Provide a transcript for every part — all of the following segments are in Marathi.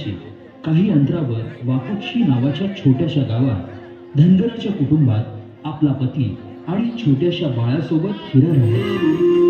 पायथ्याशी काही अंतरावर वाकुक्षी नावाच्या छोट्याशा गावात धनगराच्या कुटुंबात आपला पती आणि छोट्याशा बाळासोबत हिरा राहिला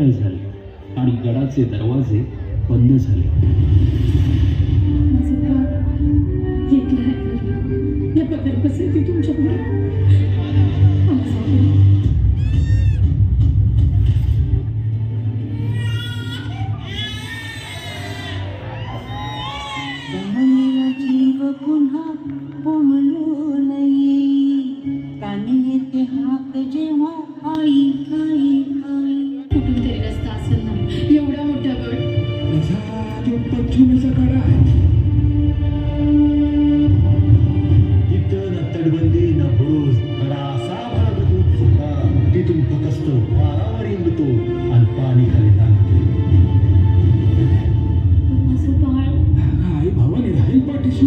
संध्याकाळ झाली? आणि गडाचे दरवाजे बंद झाले. ती पुन्हा कानी येते हाक जेव्हा आई आई तिथून फकस्त पारावर इंगतो आणि पाणी खाली बाळ आई भावाने राहील पाठीशी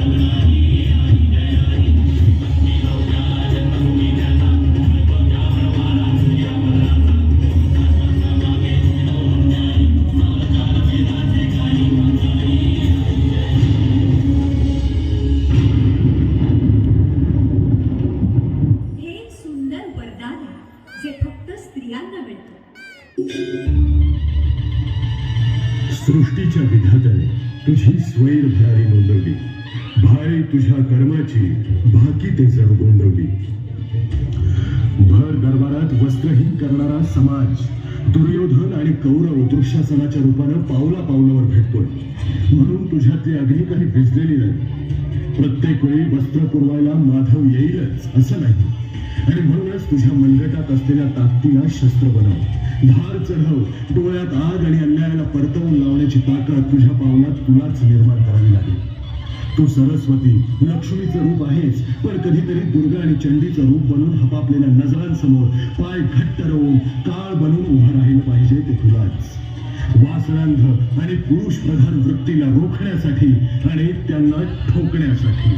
सृष्टीच्या विधात्याने तुझी स्वैर भरारी नोंदवली. भारे तुझ्या कर्माची भाकी ते जणू गोंदवली. भर दरबारात वस्त्रहीन करणारा समाज दुर्योधन आणि कौरव दृश्यासनाच्या रूपानं पावला पावलावर भेटतोय. म्हणून तुझ्यातली अग्नी काही भिजलेली नाही. प्रत्येक वेळी वस्त्र पुरवायला माधव येईलच असं नाही. आणि म्हणूनच तुझ्या मनगटात असलेल्या ताकदीला शस्त्र बनव. धार चढव डोळ्यात आग आणि अन्यायाला परतवून लावण्याची ताकद तुझ्या पावलात तुलाच निर्माण करावी लागेल. तू सरस्वती लक्ष्मीचं रूप आहेस पण कधीतरी दुर्गा आणि चंडीचं रूप बनून हपापलेल्या नजरांसमोर पाय घट्ट रवून काळ बनून उभं राहिलं पाहिजे ते तुलाच. वासनांध आणि पुरुष प्रधान वृत्तीला रोखण्यासाठी आणि त्यांना ठोकण्यासाठी.